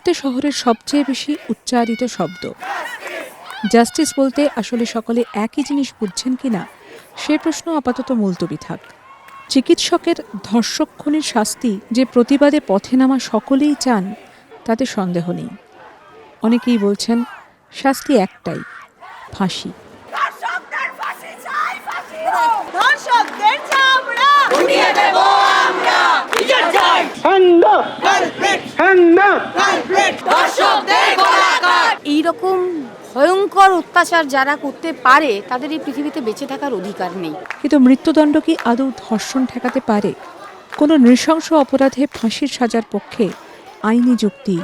মুহূর্তে শহরের সবচেয়ে বেশি উচ্চারিত শব্দ। জাস্টিস বলতে আসলে সকলে একই জিনিস বুঝছেন কি না সে প্রশ্ন আপাতত মুলতবি থাক। চিকিৎসকের ধর্ষক খুনির শাস্তি যে প্রতিবাদে পথে নামা সকলেই চান তাতে সন্দেহ নেই। অনেকেই বলছেন শাস্তি একটাই ফাঁসি। ধর্ষকদের এইরকম ভয়ঙ্কর অত্যাচার যারা করতে পারে তাদের এই পৃথিবীতে বেঁচে থাকার অধিকার নেই। কিন্তু মৃত্যুদণ্ড কি আদৌ ধর্ষণ ঠেকাতে পারে? কোনো নৃশংস অপরাধে ফাঁসির সাজার পক্ষে আইনি যুক্তি।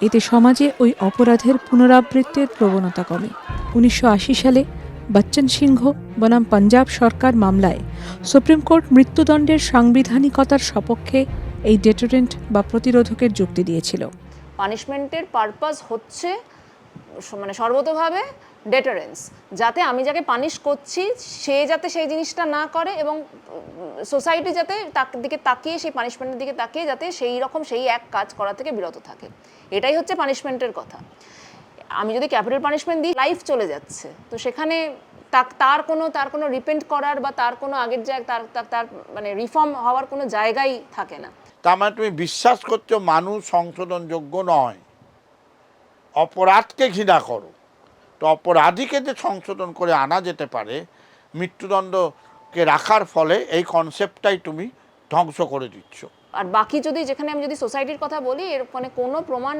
এতে সমাজে ওই অপরাধের পুনরাবৃত্তির প্রবণতা কমে। উনিশশো আশি সালে বচ্চন সিংহ বনাম পাঞ্জাব সরকার মামলায় সুপ্রিম কোর্ট মৃত্যুদণ্ডের সাংবিধানিকতার সপক্ষে এই ডেটারেন্ট বা প্রতিরোধকের যুক্তি দিয়েছিল। পানিশমেন্টের পারপাস হচ্ছে মানে সর্বতভাবে ডেটারেন্স যাতে আমি যাকে পানিশ করছি, সে যাতে সেই জিনিসটা না করে এবং সোসাইটি যাতে তার দিকে তাকিয়ে, সেই পানিশমেন্টের দিকে তাকিয়ে যাতে সেই রকম সেই এক কাজ করা থেকে বিরত থাকে। এটাই হচ্ছে পানিশমেন্টের কথা। আমি যদি ক্যাপিটাল পানিশমেন্ট দিই লাইফ চলে যাচ্ছে। তো সেখানে তার কোনো তার কোনো রিপেন্ট করার বা তার কোনো আগের জায়গা, তার, তার- মানে রিফর্ম হওয়ার কোনো জায়গাই থাকে না। তার মানে তুমি বিশ্বাস করছ মানুষ সংশোধনযোগ্য নয়। অপরাধকে ঘৃণা করো। তো অপরাধীকে যে সংশোধন করে আনা যেতে পারে, মৃত্যুদণ্ডকে রাখার ফলে এই কনসেপ্টটাই তুমি ধ্বংস করে দিচ্ছ। আর বাকি যদি যেখানে আমি যদি সোসাইটির কথা বলি এর মানে কোনো প্রমাণ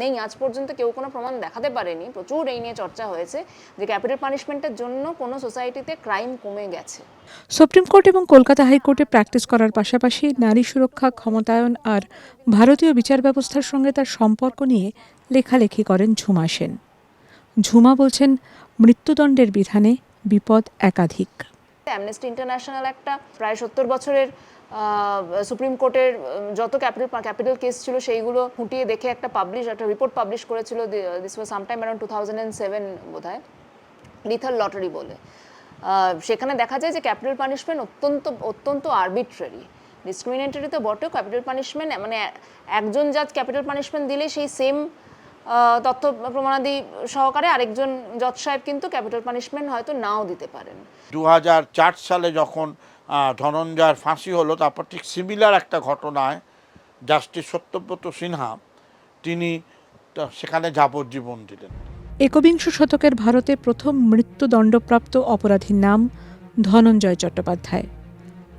নেই। আজ পর্যন্ত কেউ কোনো প্রমাণ দেখাতে পারেনি। প্রচুর এই নিয়ে চর্চা হয়েছে যে ক্যাপিটাল পানিশমেন্টের জন্য কোনো সোসাইটিতে ক্রাইম কমে গেছে। সুপ্রিম কোর্ট এবং কলকাতা হাইকোর্টে প্র্যাকটিস করার পাশাপাশি নারী সুরক্ষা ক্ষমতায়ন আর ভারতীয় বিচার ব্যবস্থার সঙ্গে তার সম্পর্ক নিয়ে লেখালেখি করেন ঝুমা সেন। ঝুমা বলছেন মৃত্যুদণ্ডের বিধানে বিপদ একাধিক। অ্যামনেস্টি ইন্টারন্যাশনাল একটা প্রায় সত্তর বছরের সুপ্রিম কোর্টের যত ক্যাপিটাল ক্যাপিটাল কেস ছিল সেইগুলো খুঁটিয়ে দেখে একটা পাবলিশ একটা রিপোর্ট পাবলিশ করেছিল this was sometime around two thousand and seven বোধ হয় লিথাল লটারি বলে। সেখানে দেখা যায় যে ক্যাপিটাল পানিশমেন্ট অত্যন্ত অত্যন্ত আরবিট্রারি ডিসক্রিমিনেটরি তো বটেও ক্যাপিটাল পানিশমেন্ট মানে একজন জাজ ক্যাপিটাল পানিশমেন্ট দিলে সেই সেম তথ্য প্রমাণাদি সহকারে আরেকজন জজ সাহেব কিন্তু ক্যাপিটাল পানিশমেন্ট হয়তো নাও দিতে পারেন। দু সালে যখন ধনঞ্জয়ের ফাঁসি হলো, তারপর ঠিক সিমিলার একটা ঘটনায় জাস্টিস সত্যব্রত সিনহা, তিনি সেখানে যাবজ্জীবন দিলেন। একবিংশ শতকের ভারতে প্রথম মৃত্যুদণ্ডপ্রাপ্ত অপরাধীর নাম ধনঞ্জয় চট্টোপাধ্যায়।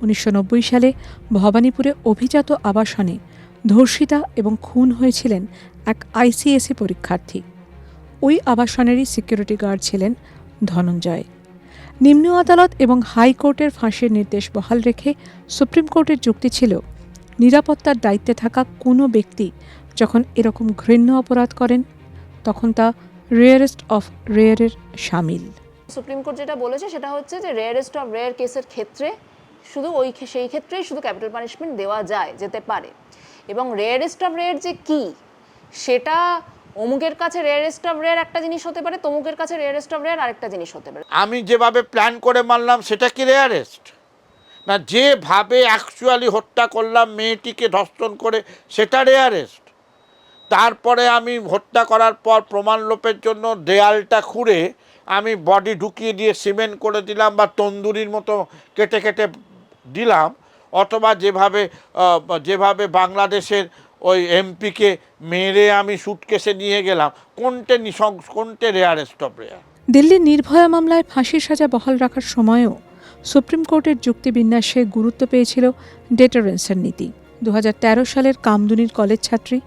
উনিশশো নব্বই সালে ভবানীপুরে অভিজাত আবাসনে ধর্ষিতা এবং খুন হয়েছিলেন এক আইসিএসি পরীক্ষার্থী। ওই আবাসনেরই সিকিউরিটি গার্ড ছিলেন ধনঞ্জয়। নিম্ন আদালত এবং হাইকোর্টের ফাঁসির নির্দেশ বহাল রেখে সুপ্রিম কোর্টের যুক্তি ছিল, নিরাপত্তার দায়িত্বে থাকা কোনো ব্যক্তি যখন এরকম ঘৃণ্য অপরাধ করেন, তখন তা রেয়ারেস্ট অফ রেয়ারের সামিল। সুপ্রিম কোর্ট যেটা বলেছে সেটা হচ্ছে যে রেয়ারেস্ট অফ রেয়ার কেসের ক্ষেত্রে শুধু ওই সেই ক্ষেত্রেই শুধু ক্যাপিটাল পানিশমেন্ট দেওয়া যায়, যেতে পারে। এবং রেয়ারেস্ট অফ রেয়ার যে কি, সেটা অমুকের কাছে রেয়ারেস্ট অফ রেয়ার একটা জিনিস হতে পারে, তমুকের কাছে রেয়ারেস্ট অফ রেয়ার আরেকটা জিনিস হতে পারে। আমি যেভাবে প্ল্যান করে মারলাম সেটা কি রেয়ারেস্ট না, যেভাবে অ্যাকচুয়ালি হত্যা করলাম, মেয়েটিকে ধর্ষণ করে, সেটা রেয়ারেস্ট তারপরে আমি হত্যা করার পর প্রমাণ লোপের জন্য দেয়ালটা খুঁড়ে আমি বডি ঢুকিয়ে দিয়ে সিমেন্ট করে দিলাম বা তন্দুরির মতো কেটে কেটে দিলাম, অথবা যেভাবে যেভাবে বাংলাদেশের ওই এমপিকে মেরে আমি সুটকেসে নিয়ে গেলাম। কোনটে নিঃসংস কোনটে রেয়ারেস্ট অফ রেয়ার দিল্লির নির্ভয়া মামলায় ফাঁসির সাজা বহাল রাখার সময়ও সুপ্রিম কোর্টের যুক্তিবিন্যাসে গুরুত্ব পেয়েছিল ডেটারেন্সের নীতি। দু হাজার তেরো সালের কামদুনির কলেজ ছাত্রী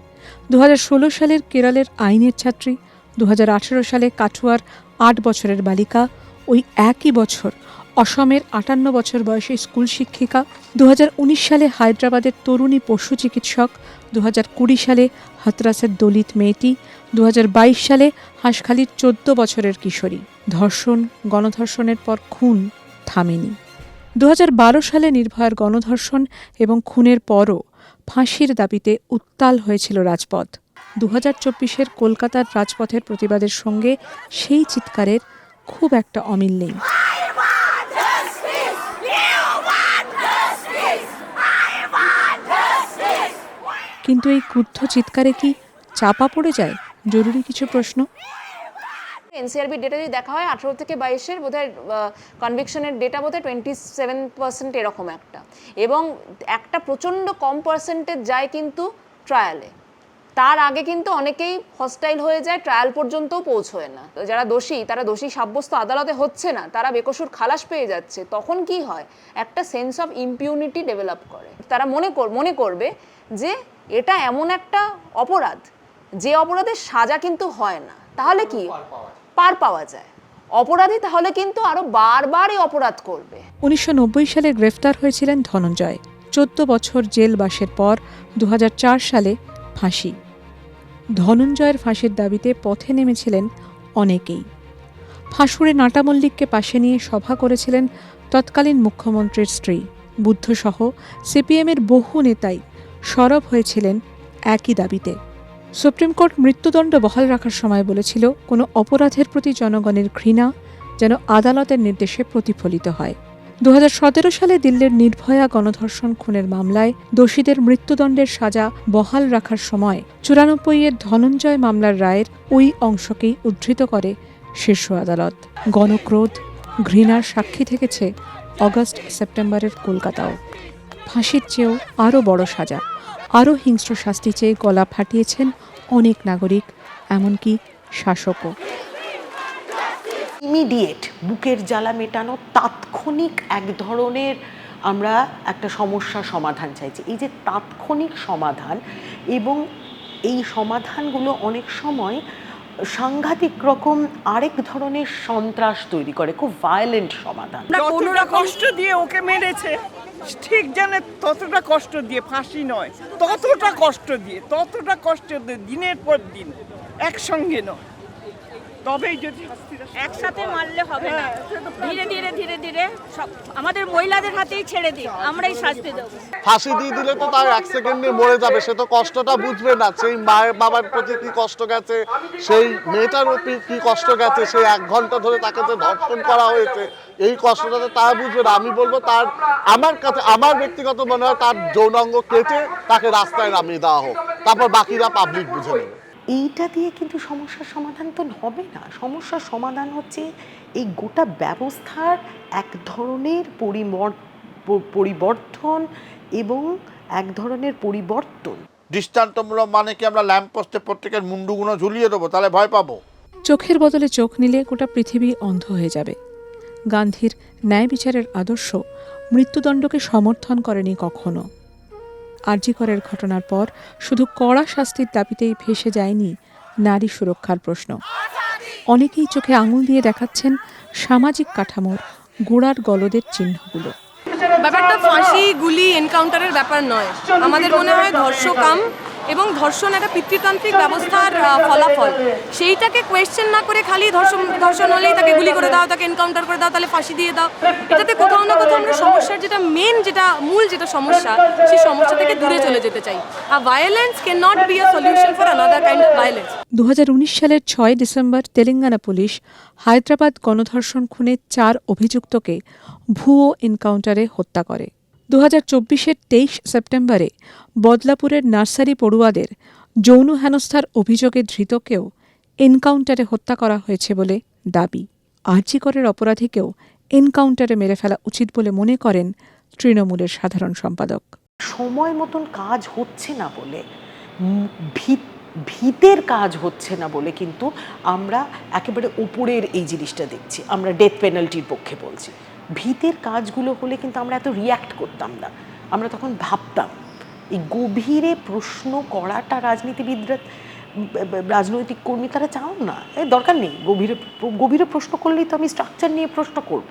দু হাজার ষোলো সালের কেরলের আইনের ছাত্রী দু হাজার আঠারো সালে কাঠুয়ার আট বছরের বালিকা, ওই একই বছর অসমের আটান্ন বছর বয়সী স্কুল শিক্ষিকা দু হাজার উনিশ সালে হায়দ্রাবাদের তরুণী পশু চিকিৎসক দু হাজার কুড়ি সালে হাতরাসের দলিত মেয়েটি দু হাজার বাইশ সালে হাঁসখালির চোদ্দ বছরের কিশোরী। ধর্ষণ, গণধর্ষণের পর খুন থামেনি। দু হাজার বারো সালে নির্ভয়ার গণধর্ষণ এবং খুনের পরও ফাঁসির দাবিতে উত্তাল হয়েছিল রাজপথ। দু হাজার চব্বিশের কলকাতার রাজপথের প্রতিবাদের সঙ্গে সেই চিৎকারের খুব একটা অমিল নেই। কিন্তু এই ক্রুদ্ধ চিৎকারে কি চাপা পড়ে যায়? জরুরি কিছু প্রশ্ন? এনসিআরবি ডেটা যদি দেখা হয়, আঠারো থেকে বাইশের বোধহয় কনভিকশনের ডেটা বোধহয় টোয়েন্টি সেভেন পার্সেন্ট এরকম একটা। এবং একটা প্রচণ্ড কম পার্সেন্টেজ যায় কিন্তু ট্রায়ালে তার আগে কিন্তু অনেকেই হস্টাইল হয়ে যায় ট্রায়াল পর্যন্তও পৌঁছয় না। যারা দোষী, তারা দোষী সাব্যস্ত আদালতে হচ্ছে না। তারা বেকসুর খালাস পেয়ে যাচ্ছে। তখন কি হয়? একটা সেন্স অফ ইম্পিউনিটি ডেভেলপ করে। তারা মনে মনে করবে যে এটা এমন একটা অপরাধ যে অপরাধের সাজা কিন্তু হয় না। তাহলে কি? পার পাওয়া যায়। অপরাধী তাহলে কিন্তু আরও বারবার এই অপরাধ করবে। উনিশশো নব্বই সালে গ্রেফতার হয়েছিলেন ধনঞ্জয়। চোদ্দ বছর জেলবাসের পর দু হাজার চার সালে ফাঁসি। ধনঞ্জয়ের ফাঁসির দাবিতে পথে নেমেছিলেন অনেকেই। ফাঁসুড়ে নাটা মল্লিককে পাশে নিয়ে সভা করেছিলেন তৎকালীন মুখ্যমন্ত্রীর স্ত্রী বুদ্ধসহ সিপিএমের বহু নেতাই। সরব হয়েছিলেন একই দাবিতে। সুপ্রিম কোর্ট মৃত্যুদণ্ড বহাল রাখার সময় বলেছিল, কোনো অপরাধের প্রতি জনগণের ঘৃণা যেন আদালতের নির্দেশে প্রতিফলিত হয়। দু হাজার সতেরো সালে দিল্লির নির্ভয়া গণধর্ষণ খুনের মামলায় দোষীদের মৃত্যুদণ্ডের সাজা বহাল রাখার সময় চুরানব্বই এর ধনঞ্জয় মামলার রায়ের ওই অংশকেই উদ্ধৃত করে শীর্ষ আদালত। গণক্রোধ, ঘৃণার সাক্ষী থেকেছে অগস্ট সেপ্টেম্বরের কলকাতাও। ফাঁসির চেয়েও আরও বড় সাজা। আরও হিংস্র শাস্তি চেয়ে গলা ফাটিয়েছেন অনেক নাগরিক, এমনকি শাসকও। ইমিডিয়েট বুকের জ্বালা মেটানো তাৎক্ষণিক এক ধরনের আমরা একটা সমস্যার সমাধান চাইছি। এই যে তাৎক্ষণিক সমাধান এবং এই সমাধানগুলো অনেক সময় সাংঘাতিক রকম আরেক ধরনের সন্ত্রাস তৈরি করে খুব ভায়োলেন্ট সমাধান। যতটা কষ্ট দিয়ে ওকে মেরেছে ঠিক জানে ততটা কষ্ট দিয়ে ফাঁসি নয় ততটা কষ্ট দিয়ে ততটা কষ্ট দিয়ে দিনের পর দিন একসঙ্গে নয়। তবেই যদি একসাথে মারলে হবে না। ধীরে ধীরে ধীরে ধীরে সব আমাদের মহিলাদের হাতেই ছেড়ে দিন আমরাই শাস্তি দেবো। ফাঁসি দিয়ে দিলে তো তার এক সেকেন্ডে মরে যাবে সে তো কষ্টটা বুঝবে না সেই মায়ের বাবার প্রতি কি কষ্ট গেছে সেই মেয়েটার প্রতি কি কষ্ট গেছে সেই এক ঘণ্টা ধরে তাকে যে ধর্ষণ করা হয়েছে এই কষ্টটা তো তারা বুঝবে না। আমি বলব তার আমার কাছে আমার ব্যক্তিগত মনে হয় তার যৌনাঙ্গ কেটে তাকে রাস্তায় নামিয়ে দেওয়া হোক। তারপর বাকিরা পাবলিক বুঝে নেবে। এইটা দিয়ে কিন্তু সমস্যার সমাধান তো হবে না। সমস্যার সমাধান হচ্ছে এই গোটা ব্যবস্থার এক ধরনের পরিবর্তন এবং এক ধরনের পরিবর্তন। দৃষ্টান্তমূলক মানে কি আমরা ল্যাম্পপোস্টে প্রত্যেকের মুন্ডুগুলো ঝুলিয়ে দেবো তাহলে ভয় পাবো? চোখের বদলে চোখ নিলে গোটা পৃথিবী অন্ধ হয়ে যাবে। গান্ধীর ন্যায় বিচারের আদর্শ মৃত্যুদণ্ডকে সমর্থন করেনি কখনো। আরজিকরের ঘটনার পর শুধু কড়া শাস্তির দাবিতেই ভেসে যায়নি নারী সুরক্ষার প্রশ্ন। অনেকেই চোখে আঙুল দিয়ে দেখাচ্ছেন সামাজিক কাঠামোর গোড়ার গলদের চিহ্নগুলো। ব্যাপারটা ফাঁসি, গুলি, এনকাউন্টারের ব্যাপার নয়। আমাদের মনে হয় ধর্ষকাম এবং ধর্ষণ একটা পিতৃতান্ত্রিক ব্যবস্থার ফলাফল। সেইটাকে কোয়েশ্চেন না করে খালি ধর্ষণ ধর্ষণ হলেই তাকে গুলি করে দাও, তাকে এনকাউন্টার করে দাও, তাহলে ফাঁসি দিয়ে দাও। এটাতে কোথাও না কোথাও আমরা সমস্যার যেটা মেন যেটা মূল যেটা সমস্যা, সেই সমস্যা থেকে দূরে চলে যেতে চাই। আর violence can not be a solution for another kind of violence দু সালের ছয় ডিসেম্বর তেলেঙ্গানা পুলিশ হায়দ্রাবাদ গণধর্ষণ খুনে চার অভিযুক্তকে ভুয়ো এনকাউন্টারে হত্যা করে। দু হাজার চব্বিশের তেইশ সেপ্টেম্বরে বদলাপুরের নার্সারি পড়ুয়াদের যৌন হেনস্থার অভিযোগে ধৃতকেও এনকাউন্টারে হত্যা করা হয়েছে বলে দাবি। আর্জিকরের অপরাধীকেও এনকাউন্টারে মেরে ফেলা উচিত বলে মনে করেন তৃণমূলের সাধারণ সম্পাদক। সময় মতন কাজ হচ্ছে না বলে ভিতের কাজ হচ্ছে না বলে কিন্তু আমরা একেবারে উপরের এই জিনিসটা দেখছি, আমরা ডেথ পেনাল্টির পক্ষে বলছি। ভিতের কাজগুলো হলে কিন্তু আমরা এত রিয়্যাক্ট করতাম না। আমরা তখন ভাবতাম, এই গভীরে প্রশ্ন করাটা রাজনীতিবিদরা, রাজনৈতিক কর্মী তারা চাও না। দরকার নেই, গভীরে গভীরে প্রশ্ন করলেই তো আমি স্ট্রাকচার নিয়ে প্রশ্ন করব।